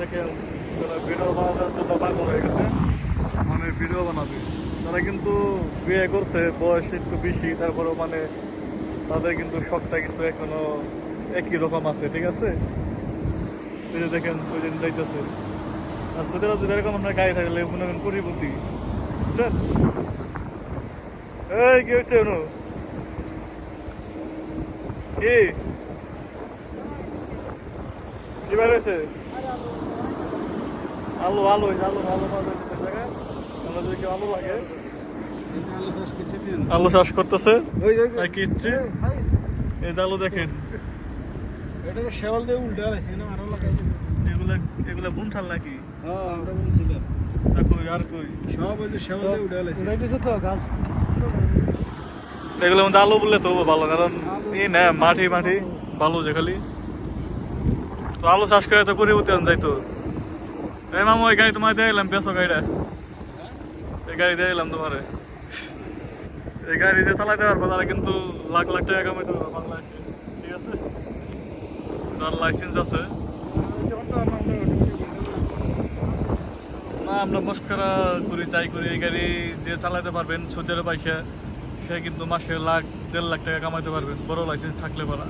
দেখেন যারা ভিডিও মানে ভিডিও বানাবে। তারা কিন্তু বিয়ে করছে, বয়স একটু বেশি, তারপরেও মানে তাদের কিন্তু শখটা কিন্তু এখনও একই রকম আছে, ঠিক আছে? এই দেখেন, ওই যাইতেছে। আর সুতরাং যদি এরকম আপনার গাড়ি থাকলে মনে করেন কুড়িপতি বুঝছেন? এই, কি হচ্ছে অনু? কি? কি বার হয়েছে আলু আলু এই আলু আলু পাওয়া আমরা যদি কেউ আলু লাগে আলু চাষ করতেছে। আর কি ইচ্ছে? এই যে আলু দেখেন। এটাকে শেওয়াল দিয়ে উল্টে না আরও লাগাইছি। এগুলা এগুলা বুনছাল নাকি? হ্যাঁ আমরা বলছিলাম তা কই আর কই? সব ওই যে শেওয়াল দিয়ে উল্টে তো গাছ। মধ্যে আলু বললে তো ভালো কারণ ই না মাটি মাটি ভালো যে খালি। তো আলু চাষ করে তো করে উঠতে যাইতো। এই মামু ওই গাড়ি তোমার দিয়ে এলাম বেসো গাড়িটা। এই গাড়ি দিয়ে এলাম তোমার। এই গাড়ি দিয়ে চালাইতে পারব তারা কিন্তু লাখ লাখ টাকা কামাইতে পারব বাংলাদেশে। ঠিক আছে? যার লাইসেন্স আছে। না, আমরা মস্করা করি যাই করি এই গাড়ি যে চালাতে পারবেন, সৌদি আইসা, সে কিন্তু মাসে লাখ, দেড় লাখ টাকা কামাইতে পারবেন। বড় লাইসেন্স থাকলে পারা।